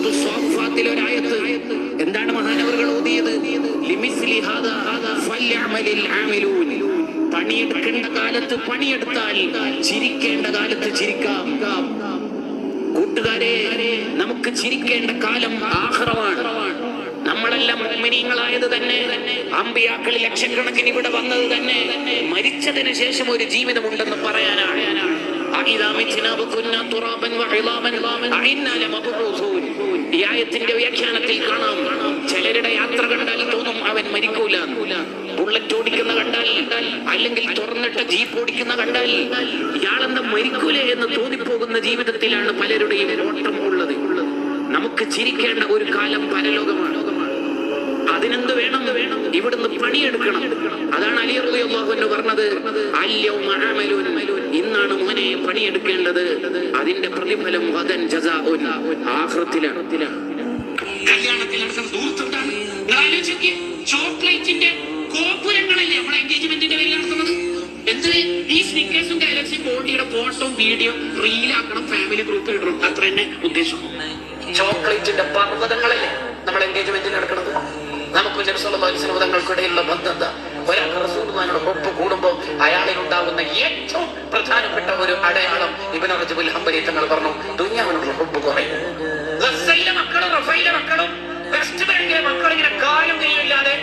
സൂറത്തു സ്വാഫാത്തിലെ ഒരു ആയത്ത് എന്താണ് മഹാനവറുകൾ ഓതിയത്? പണിയെടുക്കേണ്ട കാലത്ത് പണിയെടുത്താൽ ചിരിക്കേണ്ട കാലത്ത് ചിരിക്കാം. കൂട്ടുകാരെ നമുക്ക് ചിരിക്കേണ്ട കാലം ആഹ്റമാണ്. നമ്മളെല്ലാം മുഅ്മിനീങ്ങളായത് തന്നെ അമ്പിയാക്കൾ ലക്ഷക്കണക്കിന് ഇവിടെ വന്നത് തന്നെ മരിച്ചതിന് ശേഷം ഒരു ജീവിതമുണ്ടെന്ന് പറയാനാണ്. ഈ ആയത്തിന്റെ വ്യാഖ്യാനത്തിൽ കാണാം ചിലരുടെ യാത്ര കണ്ടാൽ തോന്നും അവൻ മരിക്കൂല. ബുള്ളറ്റ് ഓടിക്കുന്ന കണ്ടാൽ അല്ലെങ്കിൽ തുറന്നിട്ട ജീപ്പ് ഓടിക്കുന്ന കണ്ടാൽ ഇയാളെന്താ മരിക്കൂലേ എന്ന് തോന്നിപ്പോകുന്ന ജീവിതത്തിലാണ് പലരുടെയും ഓട്ടം ഉള്ളത്. നമുക്ക് ചിരിക്കേണ്ട ഒരു കാലം പരലോകമാണ്. അതിനെന്ത് വേണം? ഇവിടുന്ന് പണിയെടുക്കണം. അതാണ് അലി അൻഹു പറഞ്ഞത് മോനെ പണിയെടുക്കേണ്ടത് അതിന്റെ പ്രതിഫലം പേരിൽ നടത്തുന്നത്? എന്ത്? ഈ ഗാലക്സി ഫോട്ടോ വീഡിയോ റീലാക്കണം ഫാമിലി ഗ്രൂപ്പിൽ ഇടണം. അത്ര തന്നെ ഉദ്ദേശം. ചോക്ലേറ്റിന്റെ പർവതങ്ങളല്ലേ നമ്മൾ എൻഗേജ്മെന്റിൽ നടക്കുന്നത്? നമുക്ക് ജനസംഘങ്ങൾക്കിടയിലുള്ള ബന്ധം എന്താ? ഒരാൾ ഒപ്പ് കൂടുമ്പോൾ അയാളിൽ ഉണ്ടാകുന്ന ഏറ്റവും പ്രധാനപ്പെട്ട ഒരു അടയാളം ഇബിൻ റജബുൽ ഹംബലി തങ്ങൾ പറഞ്ഞു. ദുനിയാവിനുള്ള ഹുബ് കുറയും. മക്കളും റഫൈലെ മക്കളും വെസ്റ്റ് ബാങ്കിലെ മക്കൾ ഇങ്ങനെ കാലും കൈയില്ലാതെ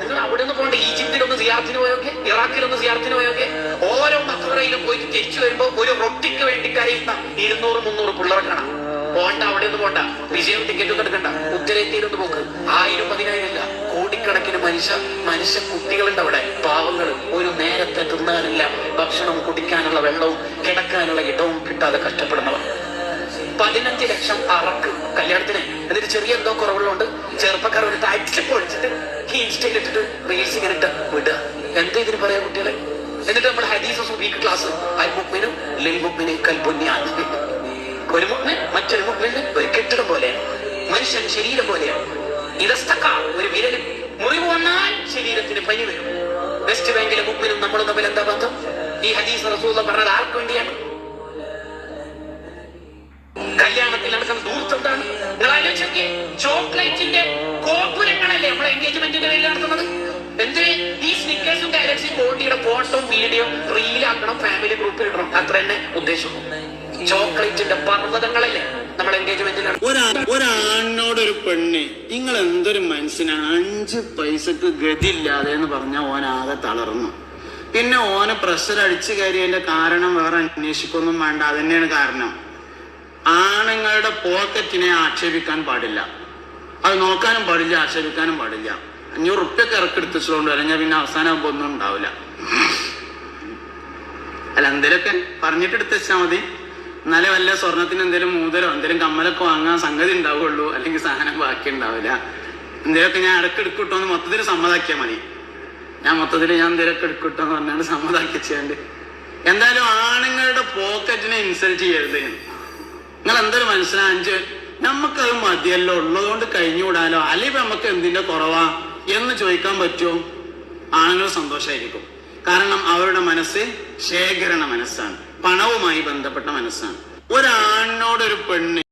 നിങ്ങൾ അവിടെ നിന്ന് പോകേണ്ട ഈജിപ്തിലൊന്ന് സിയാർത്തിന് പോയൊക്കെ? ഇറാഖിലൊന്ന് സിയാർത്തിന് പോയോക്കെ? ഓരോ മക്കളയിലും പോയിട്ട് തിരിച്ചു വരുമ്പോ ഒരു റൊട്ടിക്ക് വേണ്ടി കരയുന്ന ഇരുന്നൂറ് മുന്നൂറ് പിള്ളേർ കാണാം. പോണ്ട അവിടെ ഒന്നും പോണ്ട. വിജയം ടിക്കറ്റ് ഒന്നും എടുക്കണ്ട. ഉത്തരേന്ത്യയിലൊന്ന് പോക്ക്. ആയിരം പതിനായിരം ഇല്ല കോടിക്കണക്കിന് മനുഷ്യ മനുഷ്യ കുട്ടികളുണ്ട് അവിടെ. പാവങ്ങൾ ഒരു നേരത്തെ തിന്നാനില്ല. ഭക്ഷണം കുടിക്കാനുള്ള വെള്ളവും കിടക്കാനുള്ള ഇടവും കിട്ടാതെ കഷ്ടപ്പെടുന്നവർ. പതിനഞ്ച് ലക്ഷം അറക്ക് കല്യാണത്തിന്. എന്നിട്ട് ചെറിയ എന്തോ കുറവുള്ളതുകൊണ്ട് ചെറുപ്പക്കാർ ഒരു ടാക്സി പൊളിച്ചിട്ട് ഇൻസ്റ്റയിൽ ഇട്ടിട്ട് റീൽസ് ഇങ്ങനെ ഇട്ട് വിടുക. എന്താ ഇതിന് പറയാ കുട്ടികളെ? എന്നിട്ട് നമ്മൾ ഹദീസ് സുബീക്ക് ക്ലാസ് അൽ മുക്മിനും ലിൽ കൽബുന്യാൻ മനുഷ്യൻ ശരീരം പോലെയാണ് ഇതസ്തക്ക ഒരു വിരലിൽ മുറിവ് വന്നാൽ ശരീരത്തിന് പനി വരും. വെസ്റ്റ് ബാങ്കിലെ മുമ്പിലും നമ്മളും തമ്മിൽ എന്താ ബന്ധം? ഈ ഹദീസ് റസൂല പറഞ്ഞത് ആർക്ക് വേണ്ടിയാണ്? കല്യാണത്തിൽ നടക്കുന്ന ദൂർത്തെന്താണ് നിങ്ങൾ ആലോചിച്ചേ ചോക്ലേറ്റിന്റെ ഗോപുരങ്ങളല്ലേ നമ്മളെ എൻഗേജ്മെന്റിന്റെ പേരിൽ നടത്തുന്നത്? എന്ത്? ഈ സ്നിക്കേഴ്സും ഗാലക്സി കോട്ടിയുടെ ഫോട്ടോ വീഡിയോ റീലാക്കണം ഫാമിലി ഗ്രൂപ്പിൽ ഇടണം. അത്ര തന്നെ ഉദ്ദേശം ചോക്ലേറ്റിന്റെ പർവതങ്ങളല്ലേ? നമ്മൾ ഒരാ പെണ്ണ്. നിങ്ങൾ എന്തൊരു മനുഷ്യനാണ് അഞ്ച് പൈസക്ക് ഗതിയില്ലാതെ എന്ന് പറഞ്ഞ ഓൻ ആകെ തളർന്നു. പിന്നെ ഓനെ പ്രഷർ അടിച്ചു കയറിയതിന്റെ കാരണം വേറെ അന്വേഷിക്കൊന്നും വേണ്ട. അതന്നെയാണ് കാരണം. ആണുങ്ങളുടെ പോക്കറ്റിനെ ആക്ഷേപിക്കാൻ പാടില്ല. അത് നോക്കാനും പാടില്ല ആക്ഷേപിക്കാനും പാടില്ല. അഞ്ഞൂറ് റുപ്യൊക്കെ ഇറക്കെടുത്തിച്ചുകൊണ്ട് വരഞ്ഞാൽ പിന്നെ അവസാനം ഒന്നും ഉണ്ടാവില്ല. അല്ല എന്തേലൊക്കെ പറഞ്ഞിട്ട് എടുത്ത് വെച്ചാൽ മതി. എന്നാലേ വല്ല സ്വർണത്തിന് എന്തെങ്കിലും മൂതരോ എന്തെങ്കിലും കമ്മലൊക്കെ വാങ്ങാൻ സംഗതി ഉണ്ടാവുള്ളൂ. അല്ലെങ്കിൽ സാധനം ബാക്കി ഉണ്ടാവില്ല. എന്തെങ്കിലുമൊക്കെ ഞാൻ ഇടയ്ക്ക് എടുക്കിട്ടോ എന്ന് മൊത്തത്തിൽ സമ്മതാക്കിയാൽ മതി. ഞാൻ മൊത്തത്തിൽ ഞാൻ എന്തെങ്കിലുമൊക്കെ എടുക്കിട്ടോ എന്ന് പറഞ്ഞാൽ സമ്മതാക്കി വെച്ചുകൊണ്ട് എന്തായാലും ആണുങ്ങളുടെ പോക്കറ്റിനെ ഇൻസൾട്ട് ചെയ്യരുത്. നിങ്ങൾ എന്തൊരു മനസ്സിലാഞ്ച് നമുക്കത് മതിയല്ലോ. ഉള്ളതുകൊണ്ട് കഴിഞ്ഞുകൂടാലോ അല്ലെങ്കിൽ നമുക്ക് എന്തിന്റെ കുറവാ എന്ന് ചോദിക്കാൻ പറ്റുമോ? ആണുങ്ങൾ സന്തോഷമായിരിക്കും കാരണം അവരുടെ മനസ്സ് ശേഖരണ മനസ്സാണ്. പണവുമായി ബന്ധപ്പെട്ട മനസ്സാണ്. ഒരാണിനോടൊരു പെണ്ണ്